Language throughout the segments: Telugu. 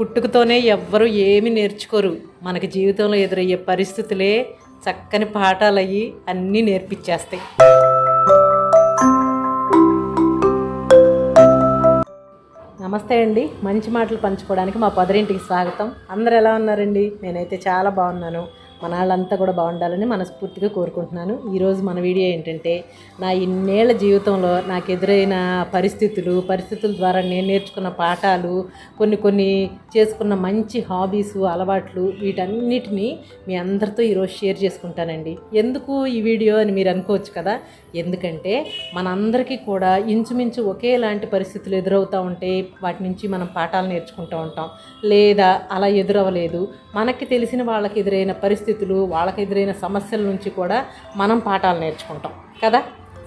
పుట్టుకతోనే ఎవ్వరూ ఏమి నేర్చుకోరు. మనకి జీవితంలో ఎదురయ్యే పరిస్థితులే చక్కని పాఠాలు అయ్యి అన్నీ నేర్పించేస్తాయి నమస్తే అండి. మంచి మాటలు పంచుకోవడానికి మా పదరింటికి స్వాగతం. అందరు ఎలా ఉన్నారండి? నేనైతే చాలా బాగున్నాను. మన వాళ్ళంతా కూడా బాగుండాలని మనస్ఫూర్తిగా కోరుకుంటున్నాను. ఈరోజు మన వీడియో ఏంటంటే నా ఇన్నేళ్ళ జీవితంలో నాకు ఎదురైన పరిస్థితులు పరిస్థితుల ద్వారా నేను నేర్చుకున్న పాఠాలు కొన్ని కొన్ని చేసుకున్న మంచి హాబీస్ అలవాట్లు వీటన్నిటినీ మీ అందరితో ఈరోజు షేర్ చేసుకుంటానండి. ఎందుకు ఈ వీడియో అని మీరు అనుకోవచ్చు కదా? ఎందుకంటే మనందరికీ కూడా ఇంచుమించు ఒకేలాంటి పరిస్థితులు ఎదురవుతూ ఉంటే వాటి నుంచి మనం పాఠాలు నేర్చుకుంటూ ఉంటాం. లేదా అలా ఎదురవ్వలేదు. మనకి తెలిసిన వాళ్ళకి ఎదురైన పరిస్థితి పరిస్థితులు వాళ్ళకి ఎదురైన సమస్యల నుంచి కూడా మనం పాఠాలు నేర్చుకుంటాం. కదా?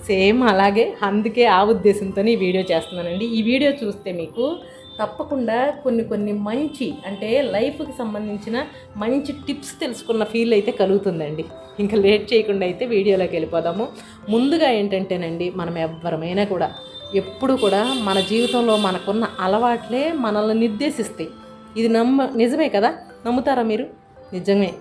సేమ్ అలాగే అందుకే ఆ ఉద్దేశంతో ఈ వీడియో చేస్తున్నానండి. ఈ వీడియో చూస్తే మీకు తప్పకుండా కొన్ని కొన్ని మంచి అంటే లైఫ్కి సంబంధించిన మంచి టిప్స్ తెలుసుకున్న ఫీల్ అయితే కలుగుతుందండి. ఇంకా లేట్ చేయకుండా అయితే వీడియోలోకి వెళ్ళిపోదాము. ముందుగా ఏంటంటేనండి మనం ఎవ్వరమైనా కూడా ఎప్పుడు కూడా మన జీవితంలో మనకున్న అలవాట్లే మనల్ని నిర్దేశిస్తాయి. ఇది నమ్మ నిజమే కదా? నమ్ముతారా మీరు? నిజమే.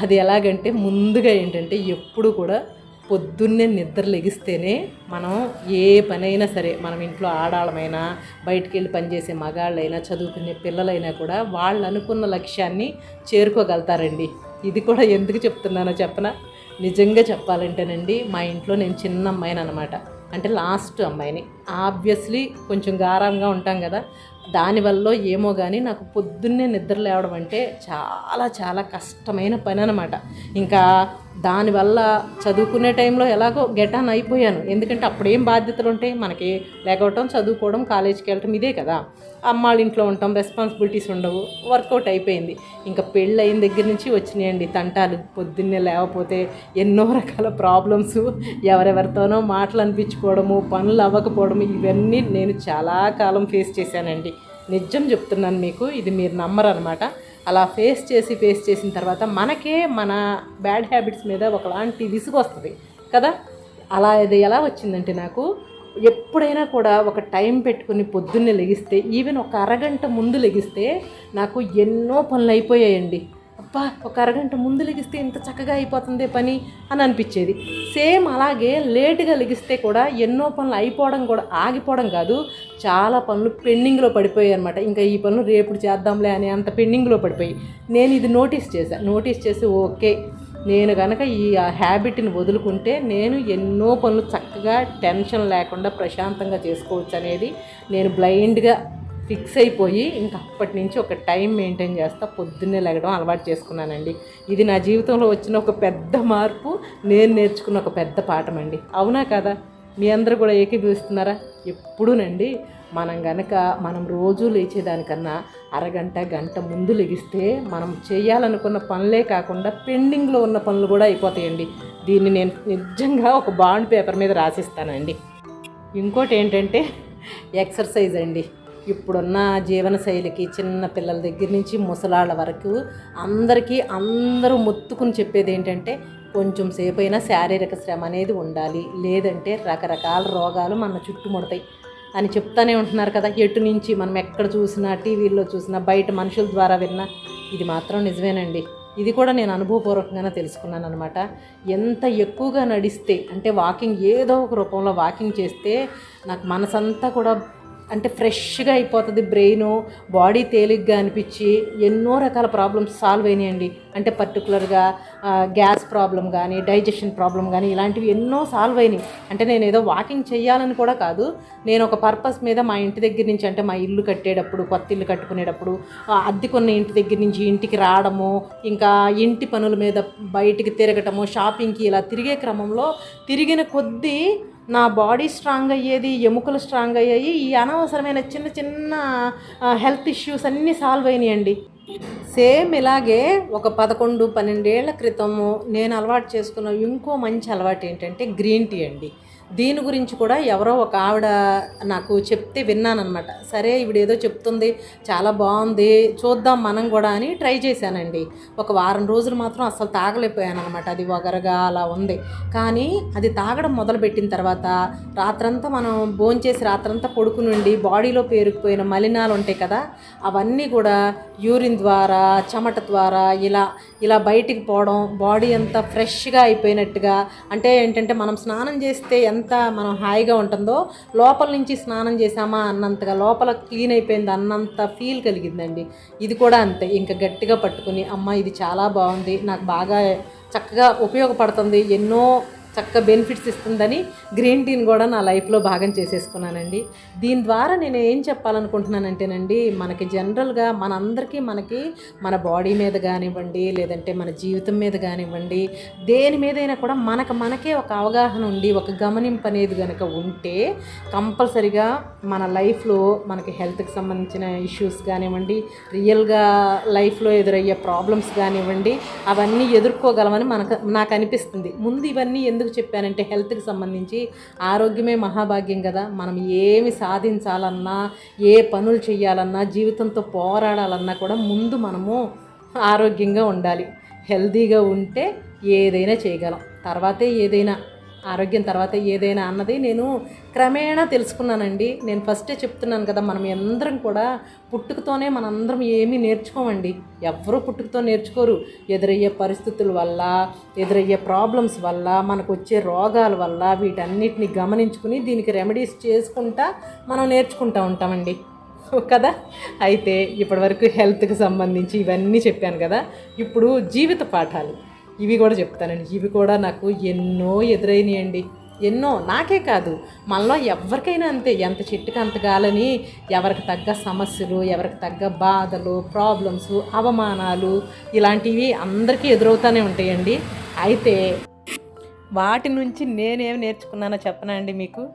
అది ఎలాగంటే ముందుగా ఏంటంటే ఎప్పుడు కూడా పొద్దున్నే నిద్ర లెగిస్తేనే మనం ఏ పనైనా సరే మనం ఇంట్లో ఆడాళ్ళమైనా బయటికి వెళ్ళి పనిచేసే మగాళ్ళైనా చదువుకునే పిల్లలైనా కూడా వాళ్ళు అనుకున్న లక్ష్యాన్ని చేరుకోగలుగుతారండి. ఇది కూడా ఎందుకు చెప్తున్నానో చెప్పనా? నిజంగా చెప్పాలంటేనండి మా ఇంట్లో నేను చిన్న అమ్మాయిని అనమాట అంటే లాస్ట్ అమ్మాయిని. ఆబ్వియస్లీ కొంచెం గారంగా ఉంటాం కదా. దానివల్ల ఏమో కానీ నాకు పొద్దున్నే నిద్ర లేవడం అంటే చాలా చాలా కష్టమైన పని అనమాట ఇంకా దానివల్ల చదువుకునే టైంలో ఎలాగో గెటాన్ అయిపోయాను. ఎందుకంటే అప్పుడేం బాధ్యతలు ఉంటాయి మనకి లేకపోవటం చదువుకోవడం కాలేజీకి వెళ్ళటం ఇదే కదా. అమ్మాళ్ళ ఇంట్లో ఉంటాం రెస్పాన్సిబిలిటీస్ ఉండవు వర్కౌట్ అయిపోయింది. ఇంకా పెళ్ళి అయిన దగ్గర నుంచి వచ్చినాయండి తంటాలు. పొద్దున్నే లేకపోతే ఎన్నో రకాల ప్రాబ్లమ్స్ ఎవరెవరితోనో మాటలు అనిపించుకోవడము పనులు అవ్వకపోవడం అవ్వకపోవడము ఇవన్నీ నేను చాలా కాలం ఫేస్ చేశానండి. నిజం చెప్తున్నాను మీకు ఇది మీరు నమ్మరనమాట. అలా ఫేస్ చేసి ఫేస్ చేసిన తర్వాత మనకే మన బ్యాడ్ హ్యాబిట్స్ మీద ఒకలాంటి విసుగు వస్తుంది కదా? అలా ఇది ఎలా వచ్చిందంటే నాకు ఎప్పుడైనా కూడా ఒక టైం పెట్టుకుని పొద్దున్నే లెగిస్తే ఈవెన్ ఒక అరగంట ముందు లెగిస్తే నాకు ఎన్నో పనులు అయిపోయాయండి. అబ్బా ఒక అరగంట ముందు లెగిస్తే ఇంత చక్కగా అయిపోతుంది పని అని అనిపించేది. సేమ్ అలాగే లేటుగా లెగిస్తే కూడా ఎన్నో పనులు అయిపోవడం కూడా ఆగిపోవడం కాదు. చాలా పనులు పెండింగ్లో పడిపోయాయి అనమాట ఇంకా ఈ పనులు రేపు చేద్దాంలే అని అంత పెండింగ్లో పడిపోయి. నేను ఇది నోటీస్ చేశాను నోటీస్ చేసి ఓకే. నేను కనుక ఈ హ్యాబిట్ని వదులుకుంటే నేను ఎన్నో పనులు చక్కగా టెన్షన్ లేకుండా ప్రశాంతంగా చేసుకోవచ్చు అనేది నేను బ్లైండ్గా ఫిక్స్ అయిపోయి ఇంకా అప్పటి నుంచి ఒక టైం మెయింటైన్ చేస్తా పొద్దున్నే లెగడం అలవాటు చేసుకున్నానండి. ఇది నా జీవితంలో వచ్చిన ఒక పెద్ద మార్పు నేను నేర్చుకున్న ఒక పెద్ద పాఠం అండి అవునా కదా? మీ అందరూ కూడా ఏకీభవిస్తున్నారా? ఎప్పుడూనండి. మనం గనక మనం రోజు లేచేదానికన్నా అరగంట గంట ముందు లెగిస్తే మనం చేయాలనుకున్న పనులే కాకుండా పెండింగ్లో ఉన్న పనులు కూడా అయిపోతాయండి. దీన్ని నేను నిజంగా ఒక బాండ్ పేపర్ మీద రాసిస్తానండి. ఇంకోటి ఏంటంటే ఎక్సర్సైజ్ అండి. ఇప్పుడున్న జీవన శైలికి చిన్న పిల్లల దగ్గర నుంచి ముసలాళ్ళ వరకు అందరికీ అందరూ మొత్తుకుని చెప్పేది ఏంటంటే కొంచెం సేపు అయినా శారీరక శ్రమ అనేది ఉండాలి. లేదంటే రకరకాల రోగాలు మన చుట్టుముడతాయి అని చెప్తానే ఉంటున్నారు కదా. ఎటు నుంచి మనం ఎక్కడ చూసినా టీవీల్లో చూసినా బయట మనుషుల ద్వారా విన్నా ఇది మాత్రం నిజమేనండి. ఇది కూడా నేను అనుభవపూర్వకంగానే తెలుసుకున్నాను అనమాట ఎంత ఎక్కువగా నడిస్తే అంటే వాకింగ్ ఏదో ఒక రూపంలో వాకింగ్ చేస్తే నాకు మనసంతా కూడా అంటే ఫ్రెష్గా అయిపోతుంది బ్రెయిన్ బాడీ తేలిగ్గా అనిపించి ఎన్నో రకాల ప్రాబ్లమ్స్ సాల్వ్ అయినాయండి. అంటే పర్టికులర్గా గ్యాస్ ప్రాబ్లం కానీ డైజెషన్ ప్రాబ్లం కానీ ఇలాంటివి ఎన్నో సాల్వ్ అయినాయి. అంటే నేను ఏదో వాకింగ్ చేయాలని కూడా కాదు. నేను ఒక పర్పస్ మీద మా ఇంటి దగ్గర నుంచి అంటే మా ఇల్లు కట్టేటప్పుడు కొత్త ఇల్లు కట్టుకునేటప్పుడు అద్దెకున్న ఇంటి దగ్గర నుంచి ఇంటికి రావడము ఇంకా ఇంటి పనుల మీద బయటికి తిరగటము షాపింగ్కి ఇలా తిరిగే క్రమంలో తిరిగిన కొద్దీ నా బాడీ స్ట్రాంగ్ అయ్యేది ఎముకలు స్ట్రాంగ్ అయ్యాయి ఈ అనవసరమైన చిన్న చిన్న హెల్త్ ఇష్యూస్ అన్నీ సాల్వ్ అయినాయండి. సేమ్ ఇలాగే ఒక పదకొండు పన్నెండేళ్ళ క్రితము నేను అలవాటు చేసుకున్న ఇంకో మంచి అలవాటు ఏంటంటే గ్రీన్ టీ అండి. దీని గురించి కూడా ఎవరో ఒక ఆవిడ నాకు చెప్తే విన్నానమాట సరే ఇవిడేదో చెప్తుంది చాలా బాగుంది చూద్దాం మనం కూడా అని ట్రై చేశానండి. ఒక వారం రోజులు మాత్రం అసలు తాగలేకపోయాను అనమాట అది వగరగా అలా ఉంది. కానీ అది తాగడం మొదలుపెట్టిన తర్వాత రాత్రంతా మనం భోంచేసి రాత్రంతా పడుకుని ఉండి బాడీలో పేరుకుపోయిన మలినాలు ఉంటాయి కదా అవన్నీ కూడా యూరిన్ ద్వారా చెమట ద్వారా ఇలా ఇలా బయటికి పోవడం బాడీ అంతా ఫ్రెష్గా అయిపోయినట్టుగా అంటే ఏంటంటే మనం స్నానం చేస్తే ఎంత మనం హాయిగా ఉంటుందో లోపల నుంచి స్నానం చేసామా అన్నంతగా లోపల క్లీన్ అయిపోయింది అన్నంత ఫీల్ కలిగిందండి. ఇది కూడా అంతే. ఇంకా గట్టిగా పట్టుకుని అమ్మ ఇది చాలా బాగుంది. నాకు బాగా చక్కగా ఉపయోగపడుతుంది. ఎన్నో చక్కగా బెనిఫిట్స్ ఇస్తుందని గ్రీన్ టీని కూడా నా లైఫ్లో భాగం చేసేసుకున్నానండి. దీని ద్వారా నేను ఏం చెప్పాలనుకుంటున్నానంటేనండి మనకి జనరల్గా మనందరికీ మనకి మన బాడీ మీద కానివ్వండి లేదంటే మన జీవితం మీద కానివ్వండి దేని మీదైనా కూడా మనకు మనకే ఒక అవగాహన ఉండి ఒక గమనింపు అనేది కనుక ఉంటే కంపల్సరిగా మన లైఫ్లో మనకి హెల్త్కి సంబంధించిన ఇష్యూస్ కానివ్వండి రియల్గా లైఫ్లో ఎదురయ్యే ప్రాబ్లమ్స్ కానివ్వండి అవన్నీ ఎదుర్కోగలమని మనకు నాకు అనిపిస్తుంది. ముందు ఇవన్నీ ఎందుకు చెప్పానంటే హెల్త్కి సంబంధించి ఆరోగ్యమే మహాభాగ్యం కదా. మనం ఏమి సాధించాలన్నా ఏ పనులు చేయాలన్నా జీవితంతో పోరాడాలన్నా కూడా ముందు మనము ఆరోగ్యంగా ఉండాలి. హెల్తీగా ఉంటే ఏదైనా చేయగలం. తర్వాతే ఏదైనా ఆరోగ్యం తర్వాత ఏదైనా అన్నది నేను క్రమేణా తెలుసుకున్నానండి. నేను ఫస్టే చెప్తున్నాను కదా మనం అందరం కూడా పుట్టుకతోనే మనందరం ఏమీ నేర్చుకోమండి. ఎవరూ పుట్టుకతో నేర్చుకోరు. ఎదురయ్యే పరిస్థితుల వల్ల ఎదురయ్యే ప్రాబ్లమ్స్ వల్ల మనకు వచ్చే రోగాల వల్ల వీటన్నిటిని గమనించుకుని దీనికి రెమెడీస్ చేసుకుంటా మనం నేర్చుకుంటూ ఉంటామండి. కదా? అయితే ఇప్పటివరకు హెల్త్కి సంబంధించి ఇవన్నీ చెప్పాను కదా. ఇప్పుడు జీవిత పాఠాలు. ఇవి కూడా చెప్తానండి. ఇవి కూడా నాకు ఎన్నో ఎదురైనాయండి. ఎన్నో నాకే కాదు మనలో ఎవరికైనా అంతే. ఎంత చెట్టుకి అంత గాలని ఎవరికి తగ్గ సమస్యలు ఎవరికి తగ్గ బాధలు ప్రాబ్లమ్స్ అవమానాలు ఇలాంటివి అందరికీ ఎదురవుతూనే ఉంటాయండి. అయితే వాటి నుంచి నేనేం నేర్చుకున్నానో చెప్పనండి మీకు?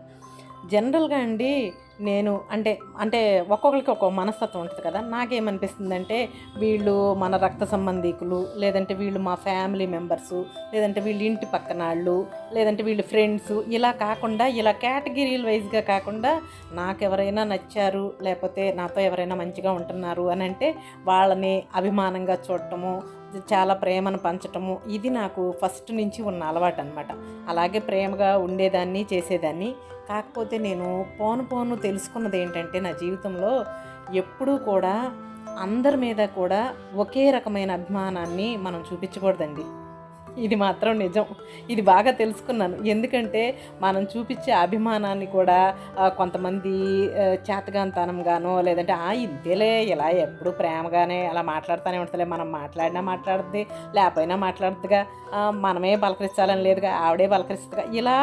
జనరల్గా అండి నేను అంటే అంటే ఒక్కొక్కరికి ఒక్కొక్క మనస్తత్వం ఉంటుంది కదా. నాకేమనిపిస్తుందంటే వీళ్ళు మన రక్త సంబంధికులు లేదంటే వీళ్ళు మా ఫ్యామిలీ మెంబర్సు లేదంటే వీళ్ళు ఇంటి పక్కన వాళ్ళు లేదంటే వీళ్ళు ఫ్రెండ్స్ ఇలా కాకుండా ఇలా కేటగిరీల వైజ్గా కాకుండా నాకు ఎవరైనా నచ్చారు లేకపోతే నాతో ఎవరైనా మంచిగా ఉంటున్నారు అని అంటే వాళ్ళని అభిమానంగా చూడటము చాలా ప్రేమను పంచటము. ఇది నాకు ఫస్ట్ నుంచి ఉన్న అలవాటు అనమాట అలాగే ప్రేమగా ఉండేదాన్ని చేసేదాన్ని. కాకపోతే నేను పోను పోను తెలుసుకున్నది ఏంటంటే నా జీవితంలో ఎప్పుడూ కూడా అందరి మీద కూడా ఒకే రకమైన అభిమానాన్ని మనం చూపించకూడదండి. ఇది మాత్రం నిజం. ఇది బాగా తెలుసుకున్నాను. ఎందుకంటే మనం చూపించే అభిమానాన్ని కూడా కొంతమంది చేతగాంతనంగానో లేదంటే ఆ ఇంతేలే ఇలా ఎప్పుడు ప్రేమగానే అలా మాట్లాడుతూనే ఉంటుందిలే మనం మాట్లాడినా మాట్లాడుద్ది లేకపోయినా మాట్లాడుద్దిగా మనమే పలకరించాలని లేదుగా ఆవిడే పలకరిస్తుందిగా. ఇలా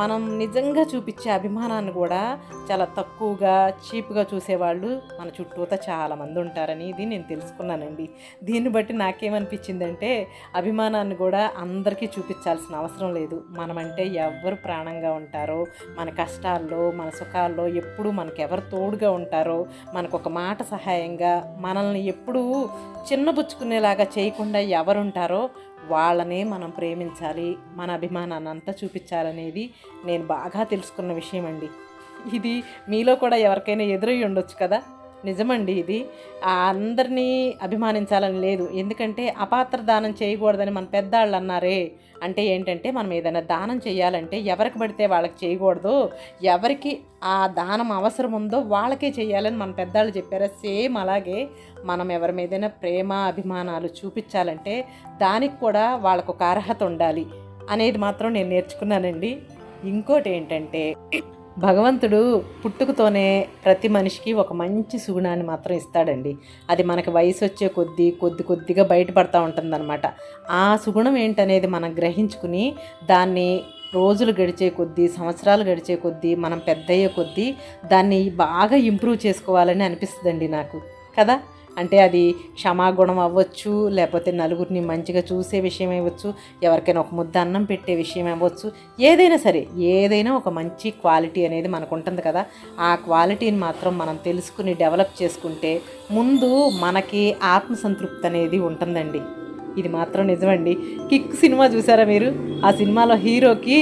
మనం నిజంగా చూపించే అభిమానాన్ని కూడా చాలా తక్కువగా చీప్గా చూసేవాళ్ళు మన చుట్టూత చాలామంది ఉంటారని ఇది నేను తెలుసుకున్నానండి. దీన్ని బట్టి నాకేమనిపించిందంటే అభిమానాన్ని కూడా అందరికీ చూపించాల్సిన అవసరం లేదు. మనమంటే ఎవరు ప్రాణంగా ఉంటారో మన కష్టాల్లో మన సుఖాల్లో ఎప్పుడు మనకు ఎవరు తోడుగా ఉంటారో మనకు ఒక మాట సహాయంగా మనల్ని ఎప్పుడూ చిన్నబుచ్చుకునేలాగా చేయకుండా ఎవరుంటారో వాళ్ళనే మనం ప్రేమించాలి మన అభిమానాన్ని అంతా చూపించాలనేది నేను బాగా తెలుసుకున్న విషయం అండి ఇది మీలో కూడా ఎవరికైనా ఎదురై ఉండొచ్చు కదా? నిజమండి ఇది. అందరినీ అభిమానించాలని లేదు. ఎందుకంటే అపాత్ర దానం చేయకూడదని మన పెద్దవాళ్ళు అన్నారే. అంటే ఏంటంటే మనం ఏదైనా దానం చేయాలంటే ఎవరికి పడితే వాళ్ళకి చేయకూడదు. ఎవరికి ఆ దానం అవసరం ఉందో వాళ్ళకే చేయాలని మన పెద్దవాళ్ళు చెప్పారు? సేమ్ అలాగే మనం ఎవరి మీదైనా ప్రేమ అభిమానాలు చూపించాలంటే దానికి కూడా వాళ్ళకు ఒక అర్హత ఉండాలి అనేది మాత్రం నేను నేర్చుకున్నానండి. ఇంకోటి ఏంటంటే భగవంతుడు పుట్టుకతోనే ప్రతి మనిషికి ఒక మంచి సుగుణాన్ని మాత్రం ఇస్తాడండి. అది మనకి వయసు వచ్చే కొద్దీ కొద్ది కొద్దిగా బయటపడతా ఉంటుందన్నమాట. ఆ సుగుణం ఏంటనేది మనం గ్రహించుకుని దాన్ని రోజులు గడిచే కొద్దీ సంవత్సరాలు గడిచే కొద్దీ మనం పెద్దయ్యే కొద్దీ దాన్ని బాగా ఇంప్రూవ్ చేసుకోవాలని అనిపిస్తుందండి నాకు. కదా? అంటే అది క్షమాగుణం అవ్వచ్చు లేకపోతే నలుగురిని మంచిగా చూసే విషయం అవ్వచ్చు ఎవరికైనా ఒక ముద్ద అన్నం పెట్టే విషయం అవ్వచ్చు ఏదైనా సరే ఏదైనా ఒక మంచి క్వాలిటీ అనేది మనకు ఉంటుంది కదా. ఆ క్వాలిటీని మాత్రం మనం తెలుసుకుని డెవలప్ చేసుకుంటే ముందు మనకి ఆత్మసంతృప్తి అనేది ఉంటుందండి. ఇది మాత్రం నిజమండి. కిక్ సినిమా చూసారా మీరు? ఆ సినిమాలో హీరోకి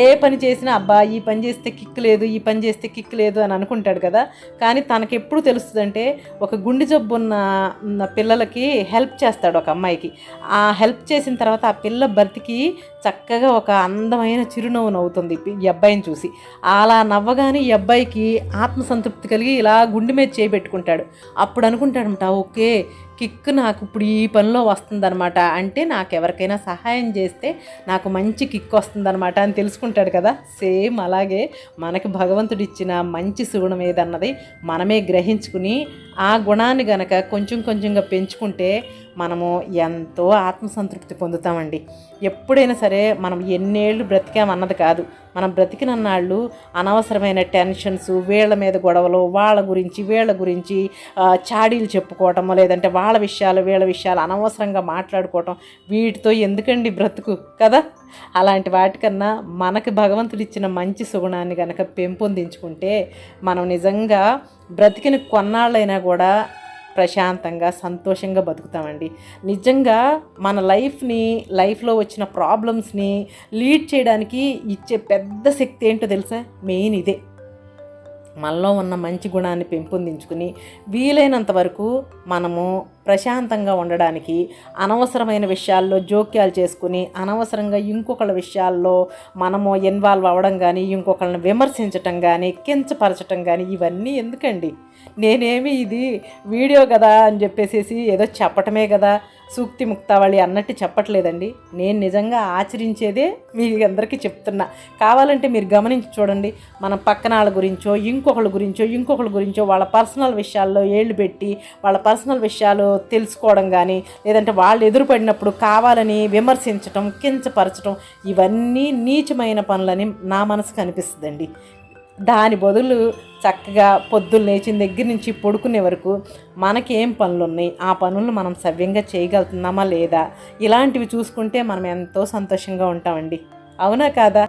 ఏ పని చేసినా అబ్బా ఈ పని చేస్తే కిక్ లేదు ఈ పని చేస్తే కిక్ లేదు అని అనుకుంటాడు కదా. కానీ తనకి ఎప్పుడు తెలుస్తుందంటే ఒక గుండె జబ్బు ఉన్న పిల్లలకి హెల్ప్ చేస్తాడు ఒక అమ్మాయికి. ఆ హెల్ప్ చేసిన తర్వాత ఆ పిల్ల బ్రతికి చక్కగా ఒక అందమైన చిరునవ్వు నవ్వుతుంది ఈ అబ్బాయిని చూసి. అలా నవ్వగానే ఈ అబ్బాయికి ఆత్మసంతృప్తి కలిగి ఇలా గుండె మీద చేపెట్టుకుంటాడు అప్పుడు అనుకుంటాడంట ఓకే కిక్ నాకు ఇప్పుడు ఈ పనిలో వస్తుందన్నమాట. అంటే నాకు ఎవరికైనా సహాయం చేస్తే నాకు మంచి కిక్ వస్తుందన్నమాట అని తెలుసుకుంటాడు కదా. సేమ్ అలాగే మనకి భగవంతుడు ఇచ్చిన మంచి సుగుణం ఏదన్నది మనమే గ్రహించుకుని ఆ గుణాన్ని గనక కొంచెం కొంచెంగా పెంచుకుంటే మనము ఎంతో ఆత్మసంతృప్తి పొందుతామండి. ఎప్పుడైనా సరే మనం ఎన్నేళ్ళు బ్రతికామన్నది కాదు. మనం బ్రతికినన్నాళ్ళు అనవసరమైన టెన్షన్స్ వీళ్ళ మీద గొడవలు వాళ్ళ గురించి వీళ్ళ గురించి చాడీలు చెప్పుకోవటం లేదంటే వాళ్ళ విషయాలు వీళ్ళ విషయాలు అనవసరంగా మాట్లాడుకోవటం వీటితో ఎందుకండి బ్రతుకు కదా? అలాంటి వాటికన్నా మనకి భగవంతుడు ఇచ్చిన మంచి సుగుణాన్ని కనుక పెంపొందించుకుంటే మనం నిజంగా బ్రతికిన కొన్నాళ్ళైనా కూడా ప్రశాంతంగా సంతోషంగా బతుకుతామండి. నిజంగా మన లైఫ్ని లైఫ్లో వచ్చిన ప్రాబ్లమ్స్ని లీడ్ చేయడానికి ఇచ్చే పెద్ద శక్తి ఏంటో తెలుసా? మెయిన్ ఇదే. మనలో ఉన్న మంచి గుణాన్ని పెంపొందించుకుని వీలైనంత వరకు మనము ప్రశాంతంగా ఉండడానికి అనవసరమైన విషయాల్లో జోక్యాలు చేసుకుని అనవసరంగా ఇంకొకళ్ళ విషయాల్లో మనము ఇన్వాల్వ్ అవ్వడం కానీ ఇంకొకళ్ళని విమర్శించటం కానీ కించపరచటం కానీ ఇవన్నీ ఎందుకండి? నేనేమి ఇది వీడియో కదా అని చెప్పేసేసి ఏదో చెప్పటమే కదా సూక్తి ముక్తావళి అన్నట్టు చెప్పట్లేదండి. నేను నిజంగా ఆచరించేదే మీ అందరికీ చెప్తున్నా. కావాలంటే మీరు గమనించి చూడండి. మన పక్కన వాళ్ళ గురించో ఇంకొకళ్ళ గురించో ఇంకొకళ్ళ గురించో వాళ్ళ పర్సనల్ విషయాల్లో ఏళ్ళు పెట్టి వాళ్ళ పర్సనల్ విషయాలు తెలుసుకోవడం కానీ లేదంటే వాళ్ళు ఎదురుపడినప్పుడు కావాలని విమర్శించటం కించపరచటం ఇవన్నీ నీచమైన పనులని నా మనసుకు అనిపిస్తుందండి. దాని బదులు చక్కగా పొద్దున్న లేచిన దగ్గర నుంచి పడుకునే వరకు మనకి ఏం పనులు ఉన్నాయి ఆ పనులను మనం సవ్యంగా చేయగలుగుతున్నామా లేదా? ఇలాంటివి చూసుకుంటే మనం ఎంతో సంతోషంగా ఉంటామండి. అవునా కాదా?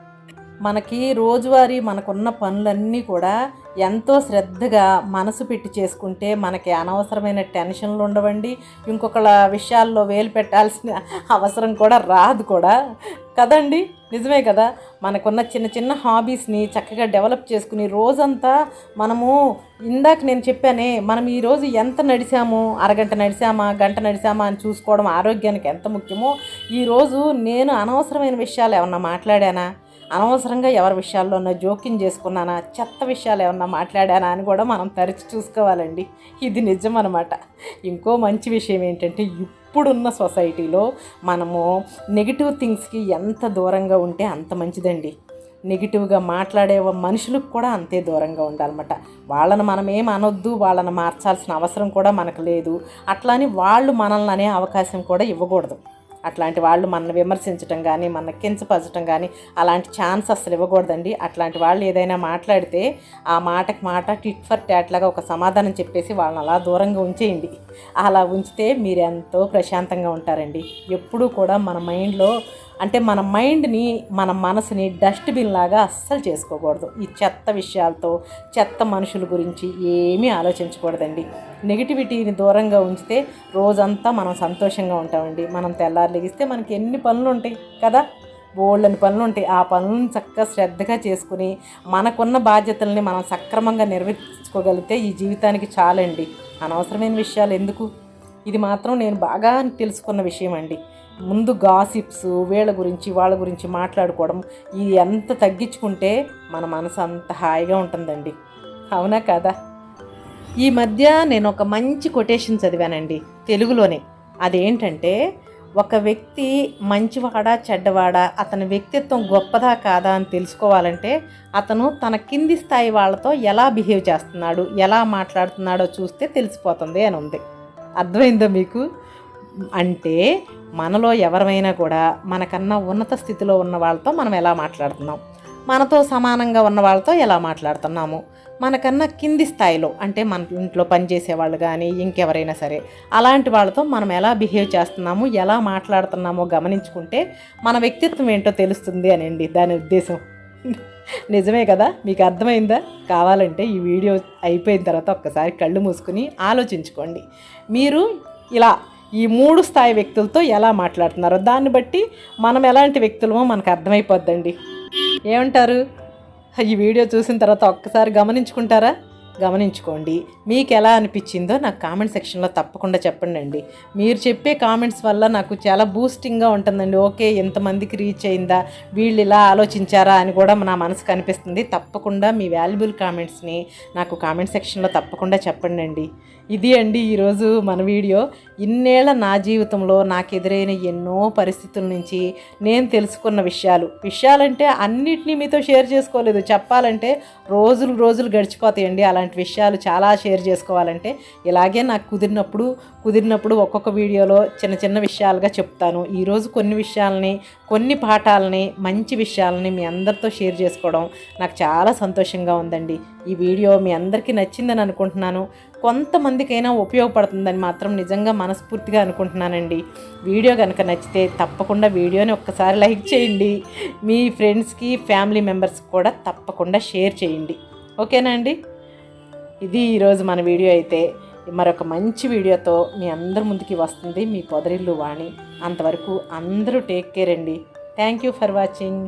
మనకి రోజువారీ మనకున్న పనులన్నీ కూడా ఎంతో శ్రద్ధగా మనసు పెట్టి చేసుకుంటే మనకి అనవసరమైన టెన్షన్లు ఉండవండి. ఇంకొకళ్ళ విషయాల్లో వేలు పెట్టాల్సిన అవసరం కూడా రాదు కూడా. కదండి? నిజమే కదా? మనకున్న చిన్న చిన్న హాబీస్ని చక్కగా డెవలప్ చేసుకుని రోజంతా మనము ఇందాక నేను చెప్పానే మనం ఈరోజు ఎంత నడిచాము? అరగంట నడిచామా? గంట నడిచామా? అని చూసుకోవడం ఆరోగ్యానికి ఎంత ముఖ్యమో? ఈరోజు నేను అనవసరమైన విషయాలు ఏమన్నా మాట్లాడానా? అనవసరంగా ఎవరి విషయాల్లోనో జోక్యం చేసుకున్నానా చెత్త విషయాలు ఏమన్నా మాట్లాడానా అని కూడా మనం తరచి చూసుకోవాలండి. ఇది నిజం అనమాట ఇంకో మంచి విషయం ఏంటంటే ఇప్పుడున్న సొసైటీలో మనము నెగిటివ్ థింగ్స్కి ఎంత దూరంగా ఉంటే అంత మంచిదండి. నెగిటివ్గా మాట్లాడే మనుషులకు కూడా అంతే దూరంగా ఉండాలన్నమాట. వాళ్ళని మనం ఏం అనొద్దు వాళ్ళని మార్చాల్సిన అవసరం కూడా మనకు లేదు. అట్లా అని వాళ్ళు మనల్ని అనే అవకాశం కూడా ఇవ్వకూడదు. అట్లాంటి వాళ్ళు మనల్ని విమర్శించడం కానీ మన కించపరచడం కానీ అలాంటి ఛాన్స్ అసలు ఇవ్వకూడదండి. అట్లాంటి వాళ్ళు ఏదైనా మాట్లాడితే ఆ మాటకి మాట టిట్ ఫర్ ట్యాట్లాగా ఒక సమాధానం చెప్పేసి వాళ్ళని అలా దూరంగా ఉంచేయండి. అలా ఉంచితే మీరు ఎంతో ప్రశాంతంగా ఉంటారండి. ఎప్పుడూ కూడా మన మైండ్లో అంటే మన మైండ్ని మన మనసుని డస్ట్బిన్ లాగా అస్సలు చేసుకోకూడదు. ఈ చెత్త విషయాలతో చెత్త మనుషుల గురించి ఏమీ ఆలోచించకూడదండి. నెగిటివిటీని దూరంగా ఉంచితే రోజంతా మనం సంతోషంగా ఉంటామండి. మనం తెల్లారు లెగిస్తే మనకి ఎన్ని పనులు ఉంటాయి కదా? బోళ్ళని పనులు ఉంటాయి ఆ పనులను చక్కగా శ్రద్ధగా చేసుకుని మనకున్న బాధ్యతల్ని మనం సక్రమంగా నిర్వర్తించుకోగలిగితే ఈ జీవితానికి చాలండి. అనవసరమైన విషయాలు ఎందుకు? ఇది మాత్రం నేను బాగా తెలుసుకున్న విషయం అండి ముందు గాసిప్స్ వీళ్ళ గురించి వాళ్ళ గురించి మాట్లాడుకోవడం ఇది ఎంత తగ్గించుకుంటే మన మనసు అంత హాయిగా ఉంటుందండి. అవునా కదా? ఈ మధ్య నేను ఒక మంచి కొటేషన్ చదివానండి తెలుగులోనే. అదేంటంటే ఒక వ్యక్తి మంచివాడా చెడ్డవాడా అతని వ్యక్తిత్వం గొప్పదా కాదా అని తెలుసుకోవాలంటే అతను తన కింది స్థాయి వాళ్ళతో ఎలా బిహేవ్ చేస్తున్నాడు ఎలా మాట్లాడుతున్నాడో చూస్తే తెలిసిపోతుంది అని ఉంది. అర్థమైందో మీకు? అంటే మనలో ఎవరమైనా కూడా మనకన్నా ఉన్నత స్థితిలో ఉన్న వాళ్ళతో మనం ఎలా మాట్లాడుతున్నాం? మనతో సమానంగా ఉన్న వాళ్ళతో ఎలా మాట్లాడుతున్నాము? మనకన్నా కింది స్థాయిలో అంటే మన ఇంట్లో పనిచేసే వాళ్ళు కానీ ఇంకెవరైనా సరే అలాంటి వాళ్ళతో మనం ఎలా బిహేవ్ చేస్తున్నాము? ఎలా మాట్లాడుతున్నామో గమనించుకుంటే మన వ్యక్తిత్వం ఏంటో తెలుస్తుంది అనండి. దాని ఉద్దేశం నిజమే కదా? మీకు అర్థమైందా? కావాలంటే ఈ వీడియో అయిపోయిన తర్వాత ఒక్కసారి కళ్ళు మూసుకుని ఆలోచించుకోండి. మీరు ఇలా ఈ మూడు స్థాయి వ్యక్తులతో ఎలా మాట్లాడుతున్నారో? దాన్ని బట్టి మనం ఎలాంటి వ్యక్తులమో మనకు అర్థమైపోద్దండి. ఏమంటారు? ఈ వీడియో చూసిన తర్వాత ఒక్కసారి గమనించుకుంటారా? గమనించుకోండి. మీకు ఎలా అనిపించిందో నాకు కామెంట్ సెక్షన్లో తప్పకుండా చెప్పండి అండి మీరు చెప్పే కామెంట్స్ వల్ల నాకు చాలా బూస్టింగ్గా ఉంటుందండి. ఓకే ఎంతమందికి రీచ్ అయిందా? వీళ్ళు ఇలా ఆలోచించారా అని కూడా నా మనసుకు అనిపిస్తుంది తప్పకుండా మీ వాల్యుబుల్ కామెంట్స్ని నాకు కామెంట్ సెక్షన్లో తప్పకుండా చెప్పండి అండి ఇది అండి ఈరోజు మన వీడియో. ఇన్నేళ్ళ నా జీవితంలో నాకు ఎదురైన ఎన్నో పరిస్థితుల నుంచి నేను తెలుసుకున్న విషయాలు. విషయాలంటే అన్నిటినీ మీతో షేర్ చేసుకోలేదు. చెప్పాలంటే రోజులు రోజులు గడిచిపోతాయండి అలాంటి విషయాలు చాలా షేర్ చేసుకోవాలంటే ఇలాగే నాకు కుదిరినప్పుడు కుదిరినప్పుడు ఒక్కొక్క వీడియోలో చిన్న చిన్న విషయాలుగా చెప్తాను. ఈరోజు కొన్ని విషయాలని కొన్ని పాఠాలని మంచి విషయాలని మీ అందరితో షేర్ చేసుకోవడం నాకు చాలా సంతోషంగా ఉందండి. ఈ వీడియో మీ అందరికీ నచ్చిందని అనుకుంటున్నాను. కొంతమందికైనా ఉపయోగపడుతుందని మాత్రం నిజంగా మనస్ఫూర్తిగా అనుకుంటున్నానండి. వీడియో కనుక నచ్చితే తప్పకుండా వీడియోని ఒక్కసారి లైక్ చేయండి. మీ ఫ్రెండ్స్కి ఫ్యామిలీ మెంబర్స్కి కూడా తప్పకుండా షేర్ చేయండి. ఓకేనా అండి? ఇది ఈరోజు మన వీడియో అయితే మరొక మంచి వీడియోతో మీ అందరి ముందుకి వస్తుంది మీ పొదరిల్లు వాణి. అంతవరకు అందరూ టేక్ కేర్ అండి. Thank you for watching